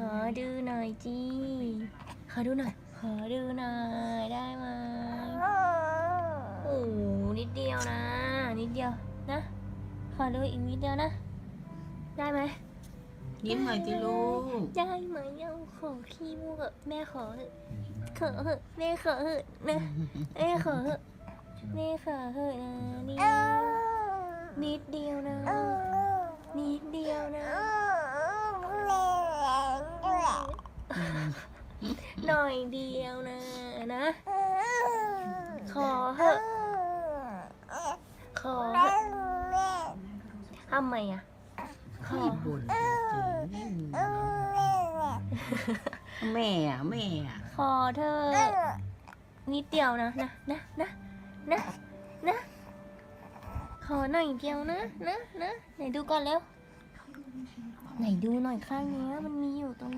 ขอดูหน่อยจีขอดูหน่อย ขอดูหน่อยได้ไหมโอ้โหนิดเดียวนะ นิดเดียวนะ ขอดูอีกนิดเดียวนะ ได้ไหมยิ้มหน่อยสิลูกได้ไหมเอาขอขี้มูกอะแม่ขอเถอะขอเถอะแม่ขอเถอะนะแม่ขอเถอะแม่ขอเถอะนะนี่นิดเดียวนะ นิดเดียวนะ หน่อยเดียวนะนะ ขอเถอะขอเถอะทำไมอะ ขอไม่บ่นจริงแม่อะแม่อะขอเธอะนิดเดียวนะนะนะนะนะนะ ขอหน่อยเดียวนะนะนะไหนดูก่อนเร็ว ไหนดูหน่อยข้างเนี้ยมันมีอยู่ตรง